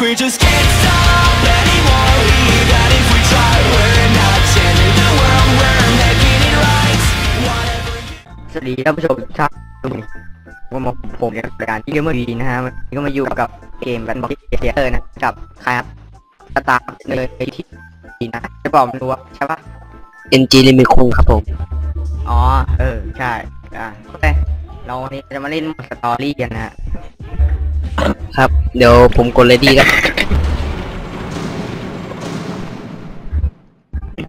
we just can't stop anymore. Even if we try, we're not changing the world. We're making it right. สวัสดีท่านผู้ชมทุกท่านผมมาผมในรายการที่เรียกว่าดีนะฮะวันก็มาอยู่กับเกมแบนบอกเทียเตอร์นะกับใครครับสตาร์เลยที่ดีนะจะบอกไม่รู้ใช่ปะเอ็นจีลิมิคุงครับผม อ๋อ เออ ใช่ อะโอเคเราวันนี้จะมาเล่นสตอรี่กันนะฮะ ครับ เดี๋ยวผมกดเลดี้แล้ว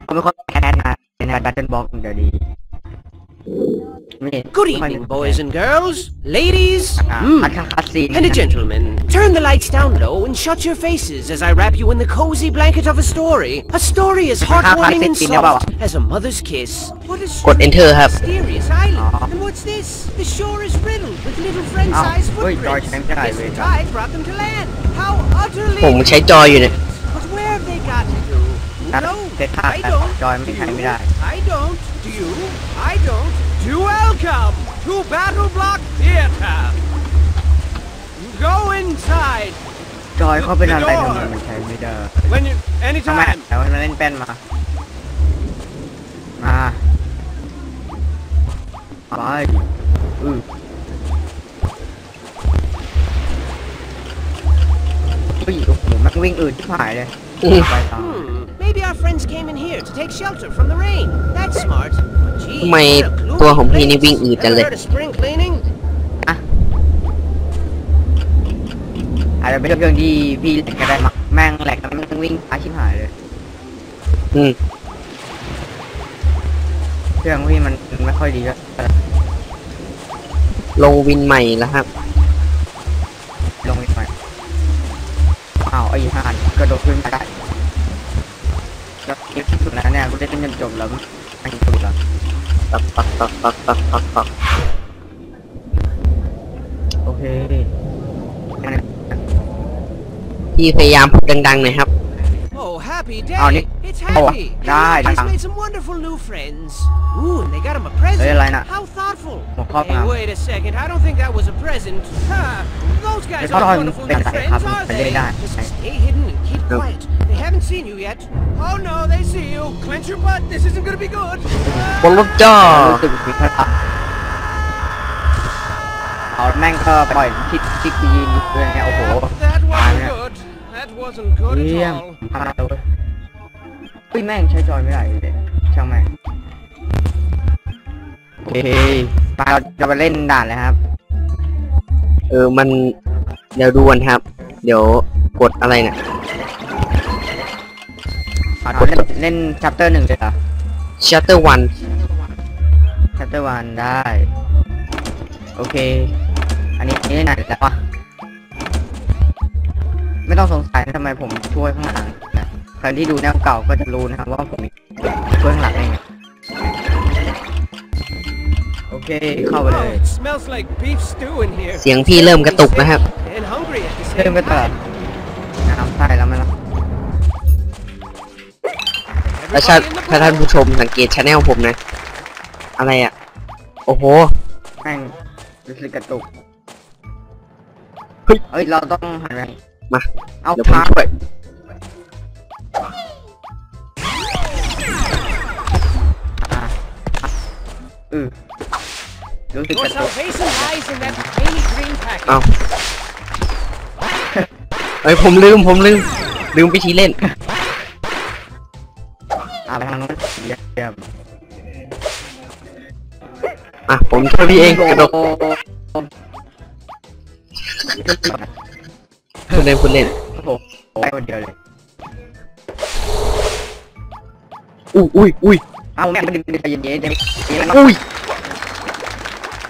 ก็ไม่ค่อยแคสนะในงานบัตเทิลบ็อกเดี๋ยวดีไม่เห็น Good ไม่ค่อย evening, boys and girls, ladies, อ่ะ mm, คัดคัดซีน and a gentleman. Turn the lights down low and shut your faces as I wrap you in the cozy blanket of a story. A story as heartwarming and soft as a mother's kiss. What a กด enter ครับ mysterious island. And what's this? The shore is riddled with little friend-sized Oh, wait, George, footprints. I'm sorry, Guess the wait. tide brought them to land. How utterly ผมใช้จอยอยู่เนี่ย But where have they gotten to? Ah, No, the tide, I don't. Joy, ไม่ใช่ไม่ได้ I don't. Do you? I don't. Do welcome to Battle Block Theater. Go inside จอยเขาเป็นอะไรทำไมมันใช้ไม่ได้ when you ทำไม anytime. แล้วมาเล่นแป้นมามา ไปอืออุ้ยโอ้โหมันวิ่งอืดที่หายเลยอืมไปต่อ Hmm. Maybe our friends came in here to take shelter from the rain. That's smart. But gee, ทำไม what a gloomy ตัวของพี่นี่ place. วิ่งอืดจัง Ever เลย heard of spring cleaning? อะอาจจะเป็นเรื่องที่พี่แหลกก็ได้มั้งแม่งแหลกแล้วแม่งวิ่งอาชิบหายเลย อืม เครื่องพี่มันไม่ค่อยดีก็ล งวินใหม่แล้วครับ ลงอีกหน่อยอ้าวไอ้ห่านกระโดดขึ้นมาได้แล้วคลิปที่สุดแล้วเนี่ยกูได้จนจบแล้วไม่จบแล้วปักปักปักปักปักปักปักโอเคงั้นพี่พยายามพูดดังๆหน่อยครับ Oh, happy Oh, day! Nick- It's oh, happy. die, He's die. made some wonderful new friends. Ooh, and they got him a present. Hey, Elena. How thoughtful. หัวข้อ Hey, งาน wait a second. I don't think that was a present. Huh. Those guys Hey, hold aren't on. wonderful Wait, new I friends, haven't are been they? doing that. Just stay hidden and keep Nope. quiet. They haven't seen you yet. Oh no, they see you. Clench your butt. This isn't gonna be good. บนรถจ้ารู้สึกมีพระเอาแม่งก็ปล่อยทิศที่กูยืนอยู่ด้วยเนี่ยโอ้โห That wasn't yeah. good. That wasn't good เยี่ยม at all. พาตัวเฮ้ยแม่งใช้จอยไม่ได้เลยช่างแม่งโอเคไปเราจะไปเล่นด่านเลยครับ เออมันเดี๋ยวดูกันครับ เดี๋ยวกดอะไรเนี่ยเอาเล่นเล่นชัปเตอร์หนึ่งเลยเหรอ Shutter One ชัปเตอร์วันได้ โอเค อันนี้นี่เล่นไหนแล้ววะ ไม่ต้องสงสัยนะทำไมผมช่วยข้างหลังนะใครที่ดูแนวเก่าก็จะรู้นะครับว่าผมช่วยข้างหลังเองโอเคเข้าไปเล Oh, ย it smells like beef stew in here. เสียงพี่เริ่มกระตุกนะครับ And hungry at the เริ่ม same ไปต่อ time. น้ำใส่แล้วไหมล่ะถ้าถ้า Everybody in the ถ้าท่าน boat. ผู้ชมสังเกตชาแนลผมนะ อะไรอะ โอ้โห แม่งรู้สึกกระตุกเฮ้ยเอ้ยเราต้องหันไป มา เอาเดี๋ยวผมพาช่วยอะอือรู้สึก Your กระตุก salvation lies in that tiny green package. เอาเอ้ยผมลืมผมลืม ลืมวิธีเล่นอะไปทางนู้นเยี่ยมเยี่ยมอะผมช่วยพี่เองกระโดด โอ้โหพูดเล่นพูดเล่นโอ้โหไปคนเดียวเลยอุ้ยอุ้ยอุ้ยเอาแม่งมันดึงดึงใจเย็นๆเย็นๆเย็นๆอุ้ย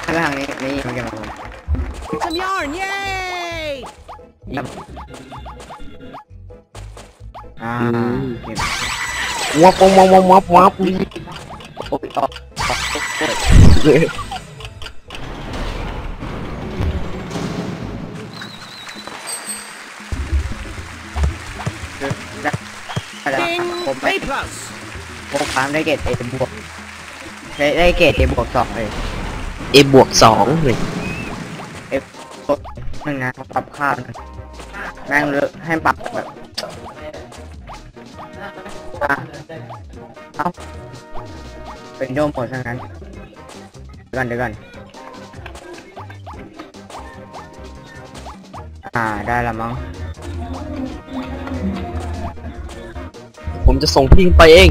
ข้างล่างนี้นี่มันจะมา Some yarn, yay! เยี่ยมอ่าเก็บวับวับวับวับวับวับโอ้ยออก ผมไป A plus. ผมค้างได้เกรดเอบวกได้ได้เกรดเอบวกสองเลย เอบวกสองเลย เอฟหนึ่งนะปรับค่าหนึ่งแม่งเลอะให้ปรับแบบอะเอาเป็นโดมหมดซะงั้นเดี๋ยวก่อนเดี๋ยวก่อนอ่าได้ละมั้ง ผมจะส่งพี่ขึ้นไปเอง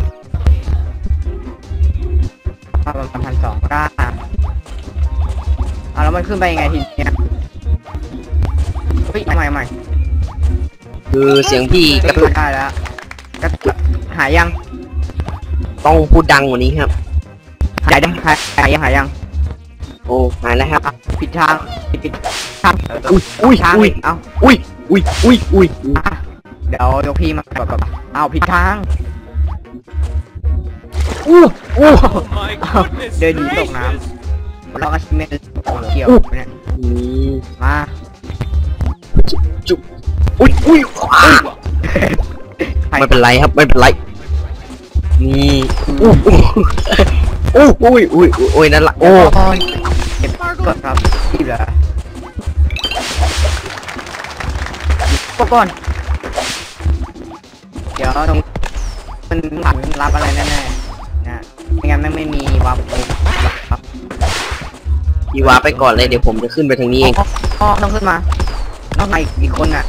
ประมาณพันสองได้อะแล้วมันขึ้นไปยังไงทีเนี้ยเฮ้ยเอาใหม่เอาใหม่คือเสียงพี่กระตุกได้แล้วกระตุกหายยัง ต้องพูดดังกว่านี้ครับ หายยังหายหายยังหายยัง โอ้หายแล้วครับอะผิดทางผิดผิดทางอุ้ยอุ้ยทางอุ้ยอีกเอ้าอุ้ยอุ้ยอุ้ยอุ้ยอะเดี๋ยวยกพี่มาแบบแบบเอาผิดทางอู้อู้ My เอ้าเดินหนีตกน้ำแล้วก็ชิเมนเกี่ยวเนี่ยอืมมาจุอุ้ยอุ้ยอ้าใครไม่เป็นไรครับไม่เป็นไรนี่อู้อู้อู้อุ้ยอุ้ยอุ้ยอุ้ยนั่นละโอ้โอ้ยเก็บกดครับรีบเหรอก็ก่อนเดี๋ยวตรงมันหลังรับอะไรแน่ๆนะไม่งั้นแม่งไม่มีวาร์ปเลยครับพี่วาไปก่อนเลยเดี๋ยวผมจะขึ้นไปทางนี้เองอ๋อต้องขึ้นมาต้องมาอีกอีกคนอะ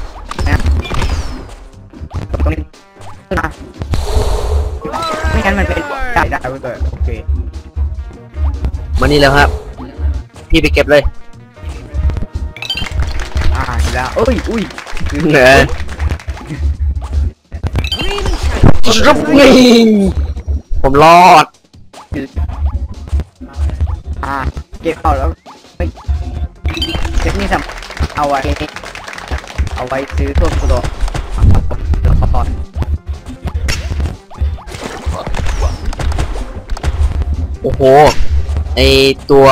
นะตรงนี้ขึ้นมาไม่งั้นมันเป็นได้ได้เว้ยโอเคมานี่แล้วครับ พี่ไปเก็บเลย อ่าเห็นแล้วเอ้ยอุ้ยเนอ รับนี่ผมรอด อ่าเก็บเอาแล้วไม่เก็บนี่สำเอาไว้ เอาไว้ซื้อทั่วกุโดแล้วก็พอโอ้โหไอตัว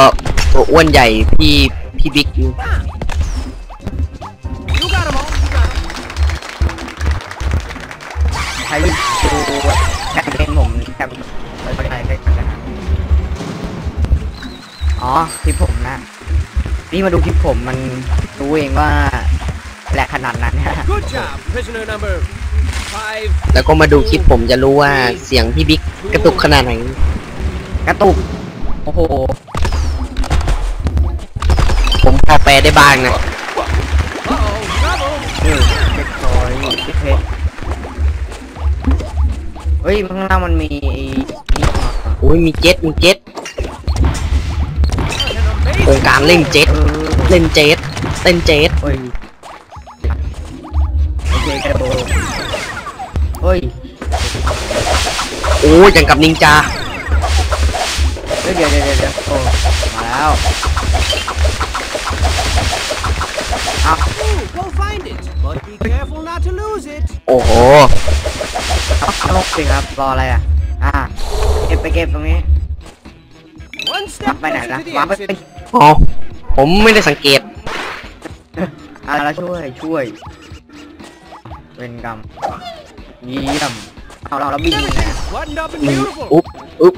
ตัวอ้วนใหญ่พี่พี่บิ๊ก You got 'em all. You got 'em. ใช้ดูแคมเปญผม แคมไปไปไปกันนะอ๋อคลิปผมนะ นี่มาดูคลิปผมมันรู้เองว่าแหลกขนาดนั้น Good job, prisoner number five. แล้วก็มาดูคลิปผมจะรู้ว่าเสียงพี่บิ๊กกระตุกขนาดไหน กระตุก โอ้โห ผมพอแปลได้บ้างนะ เฮ้ยข้างล่างมันมีไอ้นี่โอ้ยมีเจ็ตมีเจ็ต An โครง amazing. การเล่นเจ็ตเออเล่นเจ็ตเล่นเจ็ตเฮ้ยโอเคกระโดดเฮ้ยโอ้ยอย่างกับนินจาเฮ้ยเดี๋ยวเดี๋ยวเดี๋ยวเดี๋ยวโอ้มาแล้ว careful not to lose it. โอ้โหเอาเอาลงสิครับ รออะไรอะ อ่า เก็บไปเก็บตรงนี้ One วาง step ไปไหน closer นะ to the วางไป exit. อ๋อผมไม่ได้สังเกต อ่าแล้วช่วย ช่วยเวนกรรมเยี่ยม เอาเราแล้วบินยังไง Buttoned up and อืม beautiful. อุ๊บอุ๊บ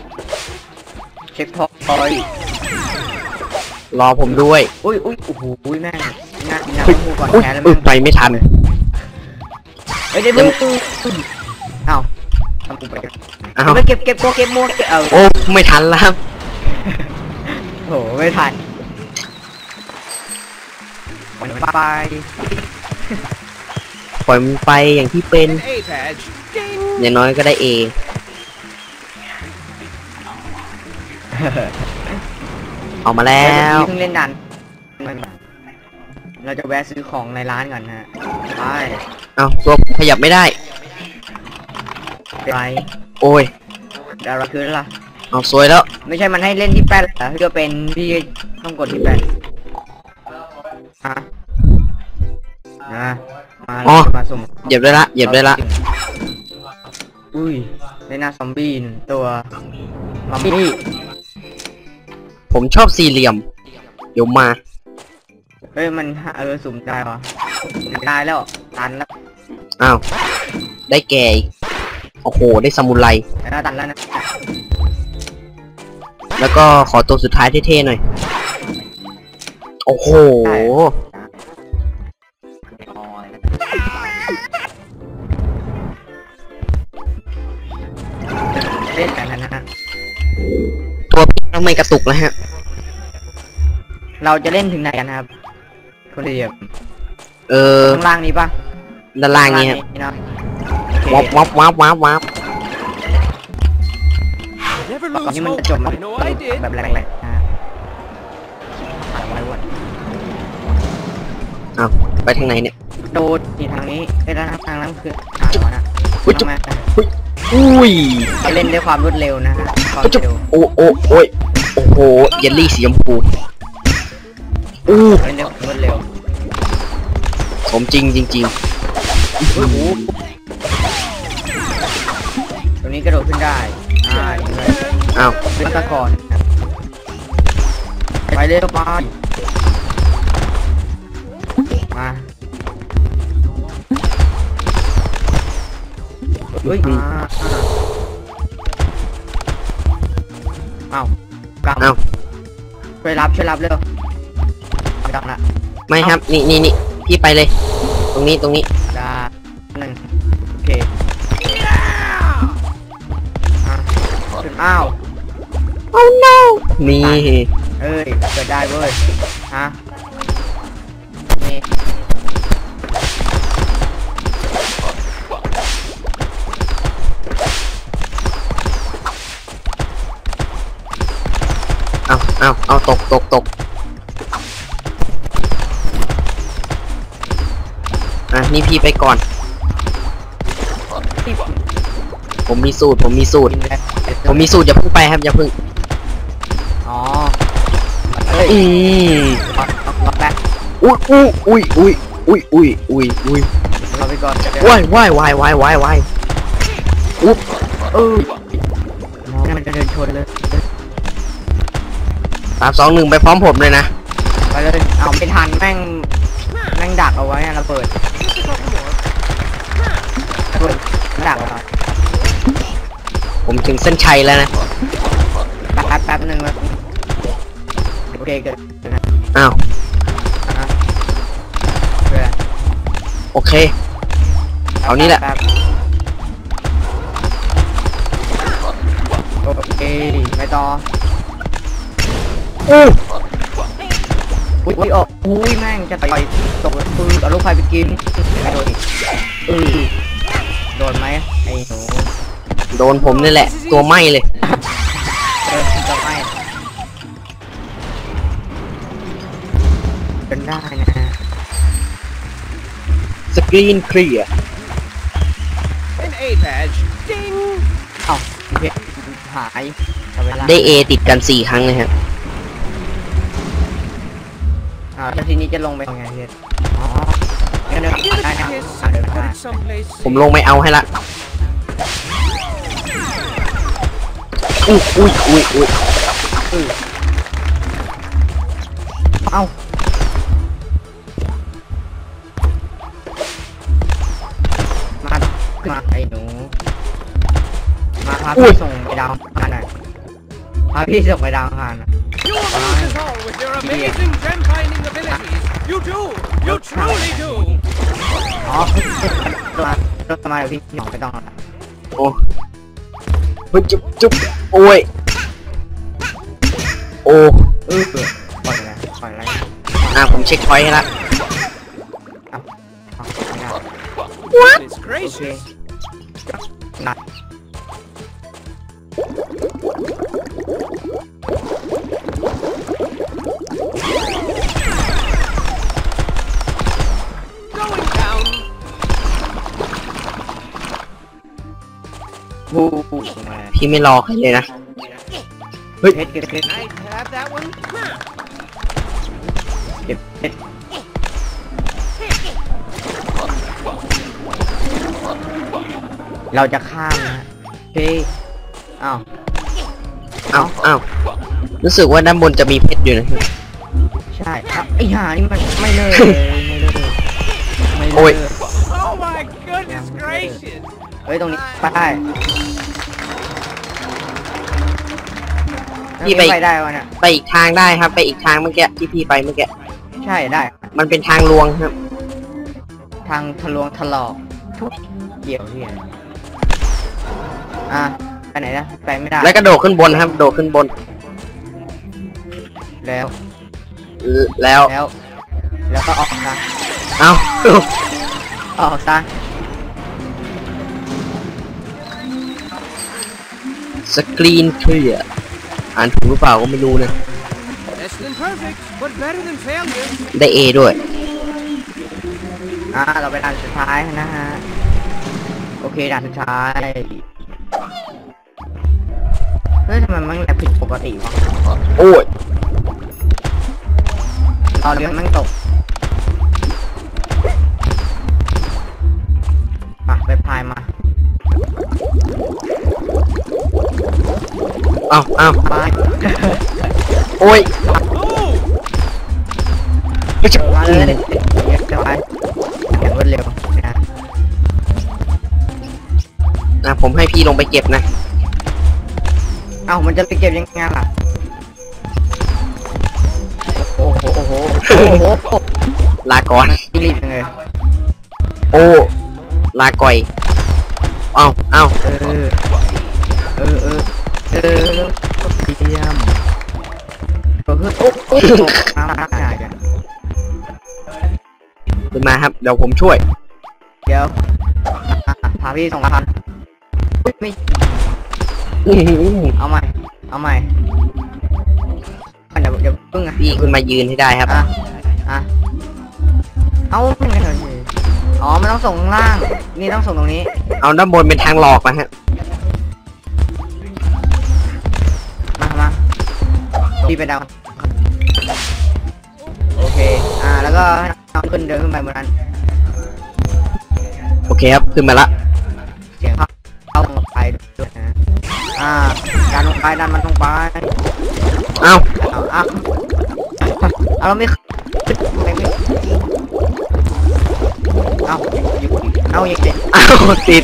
เช็คพอยต์รอผมด้วย อุ้ยอุ้ยโอ้โหอุ้ยแม่งน่าน่าอุ๊ยพูดก่อนอุ๊ยแพ้แล้วอุ๊แม่ยงไปไม่ทัน เฮ้ยเดี๋ยวมึงเอ้าทำกูไปอ้าวไม่เก็บเก็บโกเก็บโมเก็บเอาโอ้ไม่ทันแล้วครับโหไม่ทันมันไปปล่อยมันไปอย่างที่เป็น An A badge. Ding. อย่างน้อยก็ได้เอเอามาแล้วเพิ่งเล่นดันเราจะแวะซื้อของในร้านก่อนฮะไป เอาตัวขยับไม่ได้ไปโอ้ย ดาราคืออะไรล่ะ เอาสวยแล้ว ไม่ใช่มันให้เล่นที่แป้นเหรอที่จะเป็นที่ต้องกดที่แป้นฮะนะมาอ๋อ มาสุ่มเหยียบได้ละ เหยียบได้ละ อุ้ยในหน้าซอมบี้หนึ่งตัวมัมมี่ผมชอบสี่เหลี่ยม เดี๋ยวมา เฮ้ยมันเออสุ่มได้เหรอได้แล้วตันแล้ว อ้าว ได้แก่อีโอ้โห ได้สมุไร แล้วนะตัดแล้วนะแล้วก็ขอตัวสุดท้ายเท่ๆหน่อย โอ้โหตัวนะฮะตัวทไม่กระตุกแล้วฮะ เราจะเล่นถึงไหนกันครับคนเดียบเออ ข้างล่างนี้ปะ ด้านล่างนี้ฮะเนาะโอเควับวับวับวับวับ Never ก่อน lose ที่มัน hope. จะจบมัน I know I did. แบบแรงๆนะฮะหายไว้วันอ้าวไปทางไหนเนี่ยโดดนี่ทางนี้ไอ้ด้านทางนั้นคือทางหัวนะอุ๊ยจุ๊บมาอุ้ยไปเล่นด้วยความรวดเร็วนะฮะความจุ๊บเร็วโอ้โอ้โอ้ยโอ้โหเยลลี่สีชมพูอู้เล่นด้วยความรวดเร็วสมจริงจริง โอ้โหตรงนี้กระโดดขึ้นได้อ่าอย่างนี้เลยๆอ้าวขึ้นตะกอนนะครับไปเร็วไปมาเฮ้ยอ่าอ่าเอ้ากำอ้าวช่วยรับช่วยรับเร็วไม่ต้องละไม่ครับ นี่นี่นี่พี่ไปเลย ตรงนี้ตรงนี้ได้หนึ่ อ้าว oh no นี่เอ้ยเกิดได้เว้ย ฮะนี่เอาเอาเอาตกตกตกอะ นี่พี่ไปก่อนที่ผมมีสูตร ผมมีสูตรกินแล้ว ผมมีสูตรอย่าเพิ่งไปครับอย่าเพิ่งอ๋อเฮ้ยอืมล็อกล็อกล็อกแบ็คอุ้ยอุ้ยอุ้ยอุ้ยอุ้ยอุ้ยอุ้ยอุ้ยเราไปก่อนจะได้ว้ายว้ายว้ายว้ายว้ายว้ายอุ๊บเออมองมันจะเดินชนเลยสามสองหนึ่งไปพร้อมผมเลยนะไปเลยเอาไม่ทันแม่งแม่งดักเอาไว้อะระเบิดระเบิดดักเอาไว้ ผมถึงเส้นชัยแล้วนะแป๊บแป๊บหนึ่งแล้วโอเคเกิดนะอ้าวอะเพื่อโอเค เอานี่แหละ ป๊บโอเคไปต่ออู้อุ้ยอุ้ยออกอุ้ยแม่งจะต่อยตกปืนเอาลูกไฟไปกินกระโดดอีกเออโดนไหมไอ้หนู โดนผมนี่แหละ ตัวไหม้เลยเออจะไม่เป็นได้นะฮะสกรีนเคลียร์ An A badge. Ding. เอ้าเพชรหายเอาเวลาได้เอติดกันสี่ครั้งเลยฮะอ่าแล้วทีนี้จะลงไปยังไงเพชรอ๋องั้นเดิน Give it ได้ a นะ kiss อ่าเดิน and ได้ put it someplace ผม safe. ลงไม่เอาให้ละ อุ้ยอุ้ยอุ้ยอุ้ยเอ้ามามาไอ้หนู มาพาพี่ส่งไปดาวอังคารหน่อยพาพี่ส่งไปดาวอังคารหน่อย You amaze us all with your amazing gem finding abilities. You do. You truly do. อ๋อมาลงมาเดี๋ยวพี่หยองไปต้องแล้วโอ้เฮ้ยจุ๊บจุ๊บ Ôi Ô Ừ Khỏi là Khỏi là Nào cũng chết khói lắm What? Okay. Nah. Going down. Whoa. พี่ไม่รอใครเลยนะเพชรเก็บเพชรเก็บเพชรเราจะข้ามนะเฮ้ยอ้าวอ้าวอ้าวรู้สึกว่าด้านบนจะมีเพชรอยู่นะใช่ครับไอ้ห่านี่มันไม่เลิกเลยไม่เลิกไม่โอ้เลิยก Oh my goodness gracious. เฮ้ยตรงนี้ไป พี่ไปไปได้วะเนี่ยไปอีกทางได้ครับ ไปอีกทางเมื่อกี้ที่พี่ไปเมื่อกี้ใช่ได้ มันเป็นทางลวงครับ ทางทะลวงทะลอกทุกเกี่ยวที่ไหนอะไปไหนนะไปไม่ได้แล้วก็โดดขึ้นบนครับ โดดขึ้นบน แล้วแล้ว แล้ว แล้วก็ออกซะเอ้าออกซะสกรีนเคลียร์ อ่านถูกหรือเปล่าก็ไม่รู้นะ Less than perfect, but better than failure. ได้ A ด้วย อ่า เราไปด่านสุดท้ายนะฮะ โอเคด่านสุดท้าย เฮ้ยทำไมมันแหลกผิดปกติวะโอ้ยรอเรือมันตกอะไปพายมา เอ้าเอ้าพายโอ้ยไม่ใช่มาเลยเดี๋ยวจะไปอย่างรวดเร็วนะนะผมให้พี่ลงไปเก็บนะ เอ้ามันจะไปเก็บยังไงล่ะ โอ้โห โอ้โห โอ้โห ลาก่อนรีบจังเลยโอ้ ลาก่อย เอ้าเอ้าเออ น้ำหนักกันขึ้นมาครับเดี๋ยวผมช่วย เดี๋ยวอะพาพี่ส่งพันอุ๊ยไม่อื้อหือเอาใหม่ เอาใหม่เดี๋ยวเดี๋ยวพึ่งอะพี่ขึ้นมายืนให้ได้ครับ อะอะเอาไม่ไงเลยอ๋อมันต้องส่งข้างล่าง นี่ต้องส่งตรงนี้ เอาด้านบนเป็นทางหลอกนะฮะมามาพี่ไปดาวโอ เค อ่า แล้วก็ให้น้องขึ้นเดินขึ้นไปบนนั้น โอเคครับ ขึ้นมาละ เสียงเข้าเข้าลงไปด้วยนะ อ่า ดันลงไปดันมันลงไปเอ้าเอาเอาเอาเราไม่ขึ้นไม่ไม่เอาอยู่เอาอย่างเด็กเอ้าติด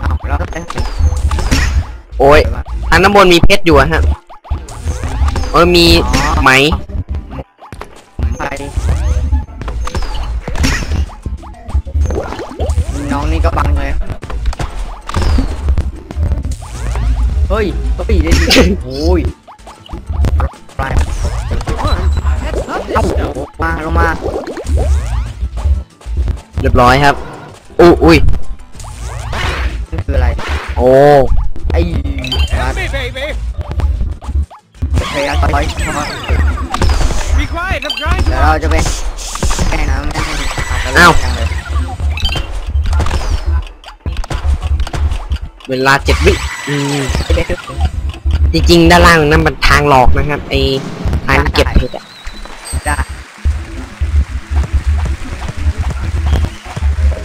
เอาแล้วก็ไปโอ้ยทางด้านบนมีเพชรอยู่อะฮะ เออมี ไหมไปน้องนี่ก็บังเลย เฮ้ยก็ปีได้ดิโอ้ยไป Come on, that's not เอ้า this stuff. มาลงมา เรียบร้อยครับอู้อุ้ยนี่คืออะไร โอ้ ไอ้ Help me, baby. พยายามถอย Be quiet, I'm trying เดี๋ยว to. เราจะไปแค่น้ำไม่ให้ขาดตลอ้าวจังเลยเวลาเจ็ดวิอืมไม่ได้ทุกคนจริงๆด้านล่างนั่นมันทางหลอกนะครับไอทางเก็บเพชรอะได้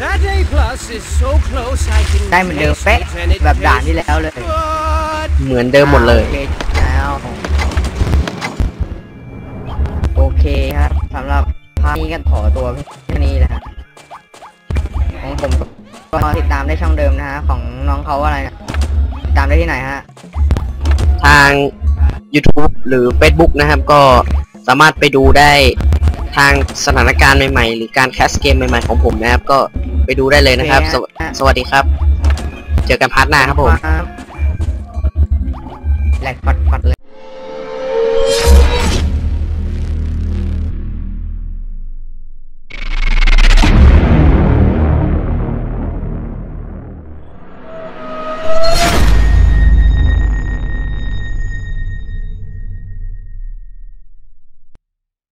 That A plus is so close I can ได้เหมือนเดิม taste เป๊ะ it and it แบบด่าน tastes ที่แล้วเลย good. เหมือนเดิมหมดเลย โอเคาพนี้ก็ขอตัวแค่นี้นะฮะของผมก็ติดตามได้ช่องเดิมนะฮะ ของน้องเขาอะไรนะติดตามได้ที่ไหนฮะ ทาง YouTube หรือ Facebook นะครับ ก็สามารถไปดูได้ทางสถานการณ์ใหม่ๆ หรือการแคสเกมใหม่ๆของผมนะครับ ก็ไปดูได้เลยนะครับ สวสวัสดีครับ เจอกันพาร์ทหน้าครับผม แหลกปัดปัดๆเลย